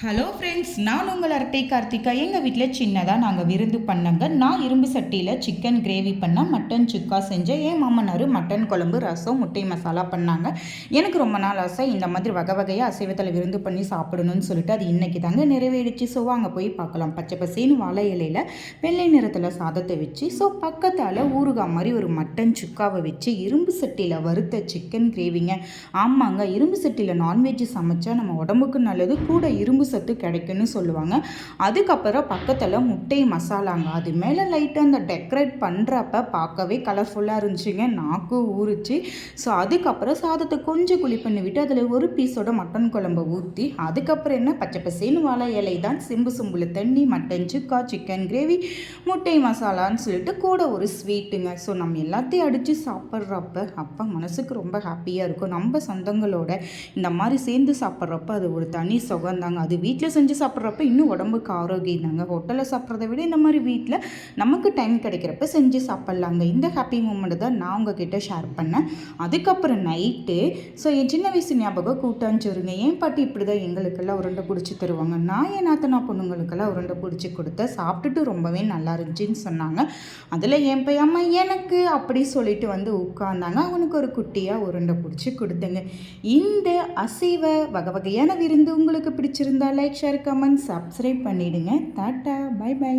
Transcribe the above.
Hello friends நான் உங்கள் அரட்டை கார்த்திகா. எங்கள் வீட்டில் சின்னதாக நாங்கள் விருந்து பண்ணங்க. நான் இரும்பு சட்டியில் சிக்கன் கிரேவி பண்ணேன் மட்டன் சுக்கா செஞ்சேன் என் மாமனார் மட்டன் குழம்பு ரசம் முட்டை மசாலா பண்ணாங்க. எனக்கு ரொம்ப நாள் ஆசை இந்த மாதிரி வகை வகையாக அசைவத்தில் விருந்து பண்ணி சாப்பிடணும்னு சொல்லிட்டு அது இன்றைக்கி தாங்க நிறைவேறிச்சு. ஸோ அங்கே போய் பார்க்கலாம். பச்சை பசேன்னு வாழை இலையில் வெள்ளை நிறத்தில் சாதத்தை வச்சு ஸோ பக்கத்தால் ஊறுகாய் மாதிரி ஒரு மட்டன் சுக்காவை வச்சு இரும்பு சட்டியில் வறுத்த சிக்கன் கிரேவிங்க ஆமாங்க இரும்பு சட்டியில் நான்வெஜ் சமைச்சா நம்ம உடம்புக்கு நல்லது. கூட இரும்பு சத்து கிடைக்கும்னு சொல்லுவாங்க. அதுக்கப்புறம் பக்கத்தில் முட்டை மசாலாங்க அது மேலே லைட்டாக அந்த டெக்கரேட் பண்ணுறப்ப பார்க்கவே கலர்ஃபுல்லாக இருந்துச்சுங்க. நாக்கு ஊறிச்சு. ஸோ அதுக்கப்புறம் சாதத்தை கொஞ்சம் குழி பண்ணி விட்டு அதில் ஒரு பீஸோட மட்டன் குழம்பு ஊற்றி அதுக்கப்புறம் என்ன? பச்சை பசேன்னு வாழை இலை தான். சிம்பு சிம்புல தண்ணி மட்டன் சுக்கா சிக்கன் கிரேவி முட்டை மசாலான்னு சொல்லிட்டு கூட ஒரு ஸ்வீட்டுங்க ஸோ நம்ம எல்லாத்தையும் அடித்து சாப்பிட்றப்ப அப்போ மனசுக்கு ரொம்ப ஹாப்பியாக இருக்கும். நம்ம சொந்தங்களோட இந்த மாதிரி சேர்ந்து சாப்பிட்றப்ப அது ஒரு தனி சுகந்தாங்க அது வீட்டில் செஞ்சு சாப்பிட்றப்ப இன்னும் உடம்புக்கு ஆரோக்கியம் தாங்க ஹோட்டலில் சாப்பிட்றத விட இந்த மாதிரி வீட்டில் நமக்கு டைம் கிடைக்கிறப்ப செஞ்சு சாப்பிட்லாங்க இந்த ஹாப்பி மூமெண்ட் தான் நான் உங்ககிட்ட ஷேர் பண்ணேன். அதுக்கப்புறம் நைட்டு ஸோ என் சின்ன வயசு ஞாபகம் கூட்டாஞ்சோருங்க ஏன் பாட்டி இப்படி தான் எங்களுக்கெல்லாம் உருண்டை பிடிச்சி தருவாங்க. நான் என் நாத்தனா பொண்ணுங்களுக்கெல்லாம் உருண்டை பிடிச்சி கொடுத்தேன் சாப்பிட்டுட்டு ரொம்பவே நல்லா இருந்துச்சுன்னு சொன்னாங்க. அதில் என் பையம்மா எனக்கு அப்படி சொல்லிட்டு வந்து உட்காந்தாங்க அவனுக்கு ஒரு குட்டியாக உருண்டை பிடிச்சி கொடுத்தேங்க. இந்த அசைவ வகை வகையான விருந்து உங்களுக்கு பிடிச்சிருந்தா லைக் ஷேர் கமெண்ட் சப்ஸ்கிரைப் பண்ணிவிடுங்க டாட்டா பை பை